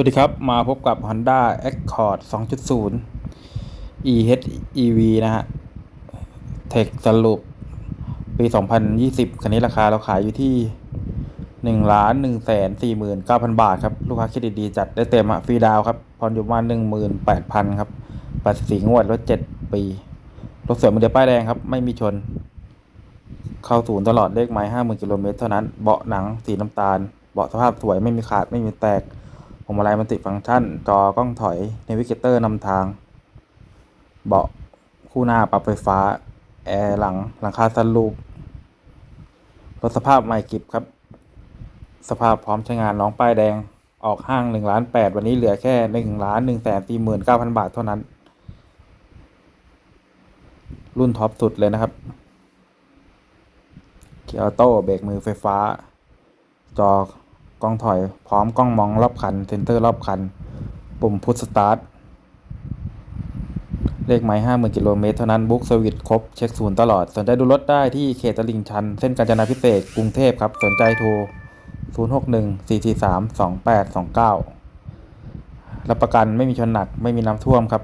วัสดีครับ มาพบกับ Honda Accord 2.0 EHEV นะฮะ เทคสรุป ปี 2020 คันนี้ราคาเราขายอยู่ที่1ล้าน1แสน49,000 บาทครับ ลูกค้าเครดิตดีจัดได้เต็มอะฟรีดาวครับผ่อนอยู่ประมาณ18,000 ครับ 84 งวดรถ 7 ปี รถสวยมือเดียวป้ายแดงครับ ไม่มีชน เข้าศูนย์ตลอดเลขไม้50,000กิโลเมตรเท่านั้น เบาะหนังสีน้ำตาล เบาะสภาพสวยไม่มีขาดไม่มีแตก วงมาลัยมันติฟังก์ชัน จอกล้องถอยเนวิเกเตอร์นำทาง เบาะคู่หน้าปรับไฟฟ้า แอร์หลังหลังคาซันรูปรถสภาพใหม่กิบครับ สภาพพร้อมใช้งานน้องป้ายแดงออกห้างหนึ่งล้านแปดวันนี้เหลือแค่หนึ่งล้านหนึ่งแสนสี่หมื่นเก้าพันบาทเท่านั้น รุ่นท็อปสุดเลยนะครับ เกียร์ออโต้เบรกมือไฟฟ้า จอ กล้องถอยพร้อมกล้องมองรอบคันเซนเตอร์รอบคัน ปุ่มพุทสตาร์ทเลขไม้ห้าหมื่นกิโลเมตรเท่านั้นบุ๊กสวิตครบเช็คศูนย์ตลอด สนใจดูรถได้ที่เขตตลิ่งชัน เส้นกาญจนาพิเศษกรุงเทพครับ สนใจโทร 0 6 1 4 4 3 2 8 2 9 รับประกันไม่มีชนหนักไม่มีน้ำท่วมครับ